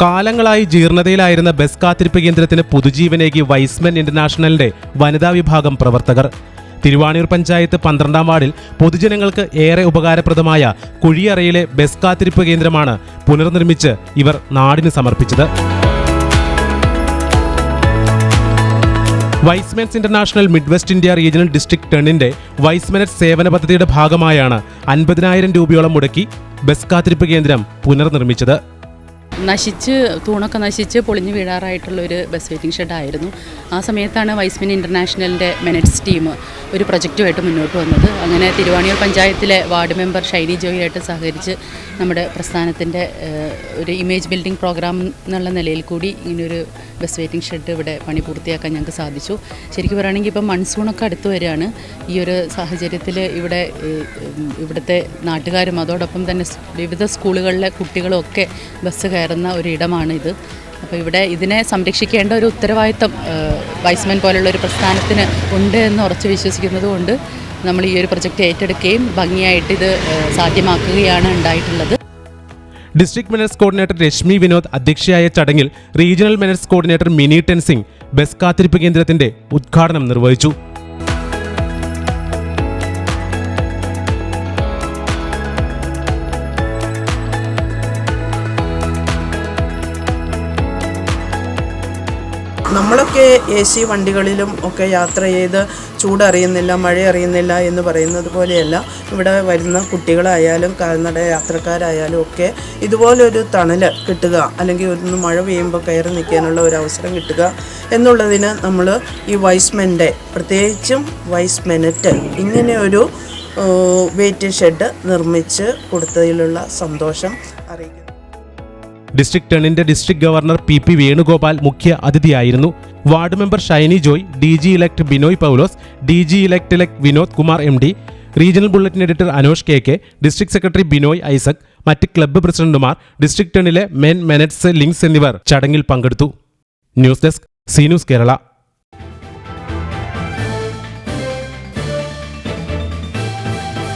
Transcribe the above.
കാലങ്ങളായി ജീർണതയിലായിരുന്ന ബസ് കാത്തിരിപ്പ് കേന്ദ്രത്തിന് പുതുജീവനേകി വൈസ്മെൻ ഇന്റർനാഷണലിന്റെ വനിതാ വിഭാഗം പ്രവർത്തകർ. തിരുവാണിയൂർ പഞ്ചായത്ത് പന്ത്രണ്ടാം വാർഡിൽ പൊതുജനങ്ങൾക്ക് ഏറെ ഉപകാരപ്രദമായ കുഴിയറയിലെ ബസ് കാത്തിരിപ്പ് കേന്ദ്രമാണ് പുനർനിർമ്മിച്ച് ഇവർ നാടിന് സമർപ്പിച്ചത്. Y's Men's international mid west India regional district ടെണിന്റെ വൈസ്മെനറ്റ് സേവന പദ്ധതിയുടെ ഭാഗമായാണ് അൻപതിനായിരം രൂപയോളം മുടക്കി ബസ് കാത്തിരിപ്പ് കേന്ദ്രം പുനർനിർമ്മിച്ചത്. നശിച്ച് തൂണൊക്കെ നശിച്ച് പൊളിഞ്ഞു വീഴാറായിട്ടുള്ളൊരു ബസ് വെയിറ്റിംഗ് ഷെഡായിരുന്നു ആ സമയത്താണ് വൈസ്മിൻ ഇന്റർനാഷണലിന്റെ മെനറ്റ്സ് ടീം ഒരു പ്രൊജക്റ്റുമായിട്ട് മുന്നോട്ട് വന്നത്. അങ്ങനെ തിരുവാണിയൂർ പഞ്ചായത്തിലെ വാർഡ് മെമ്പർ ഷൈനി ജോയിയായിട്ട് സഹകരിച്ച് നമ്മുടെ പ്രസ്ഥാനത്തിന്റെ ഒരു ഇമേജ് ബിൽഡിംഗ് പ്രോഗ്രാം എന്നുള്ള നിലയിൽ കൂടി ഇങ്ങനൊരു ബസ് വെയിറ്റിംഗ് ഷെഡ് ഇവിടെ പണി പൂർത്തിയാക്കാൻ ഞങ്ങൾക്ക് സാധിച്ചു. ശരിക്കും പറയുകയാണെങ്കിൽ ഇപ്പം മൺസൂണൊക്കെ അടുത്ത് വരികയാണ്. ഈ ഒരു സാഹചര്യത്തിൽ ഇവിടെ ഇവിടുത്തെ നാട്ടുകാരും അതോടൊപ്പം തന്നെ വിവിധ സ്കൂളുകളിലെ കുട്ടികളൊക്കെ ബസ് കയറുന്ന ഒരു ഇത് അപ്പോൾ ഇവിടെ ഇതിനെ സംരക്ഷിക്കേണ്ട ഒരു ഉത്തരവാദിത്തം വൈസ്മാൻ പോലുള്ള ഒരു പ്രസ്ഥാനത്തിന് ഉണ്ട് എന്ന് ഉറച്ചു വിശ്വസിക്കുന്നത് കൊണ്ട് നമ്മൾ ഈ ഒരു പ്രൊജക്റ്റ് ഏറ്റെടുക്കുകയും ഭംഗിയായിട്ട് ഇത് സാധ്യമാക്കുകയാണ് ഉണ്ടായിട്ടുള്ളത്. District menettes coordinator Rashmi Vinod അധ്യക്ഷയായ ചടങ്ങിൽ regional menettes coordinator Mini Tensing bus കാത്തിരിപ്പ് കേന്ദ്രത്തിന്റെ ഉദ്ഘാടനം നിർവഹിച്ചു. നമ്മളൊക്കെ എ സി വണ്ടികളിലും ഒക്കെ യാത്ര ചെയ്ത് ചൂടറിയുന്നില്ല മഴ അറിയുന്നില്ല എന്ന് പറയുന്നത് പോലെയല്ല. ഇവിടെ വരുന്ന കുട്ടികളായാലും കാൽനട യാത്രക്കാരായാലും ഒക്കെ ഇതുപോലൊരു തണൽ കിട്ടുക അല്ലെങ്കിൽ ഒന്ന് മഴ പെയ്യുമ്പോൾ കയറി നിൽക്കാനുള്ള ഒരു അവസരം കിട്ടുക എന്നുള്ളതിന് നമ്മൾ ഈ വൈസ്മെന്റെ പ്രത്യേകിച്ചും വൈസ് മെനറ്റ് ഇങ്ങനെ ഒരു വെയിറ്റ് ഷെഡ് നിർമ്മിച്ച് കൊടുത്തതിലുള്ള സന്തോഷം അറിയിക്കുന്നു. District ടെണിന്റെ district governor P P Venugopal മുഖ്യ അതിഥിയായിരുന്നു. Ward member Shiny Joy D G elect Binoy Paulose D G elect elect Vinod Kumar M D regional bulletin editor Anosh K K district secretary Binoy Isaac മറ്റ് club പ്രസിഡന്റുമാർ district ടെണിലെ men മെനറ്റ്സ് ലിങ്സ് എന്നിവർ ചടങ്ങിൽ പങ്കെടുത്തു. News desk C news Kerala.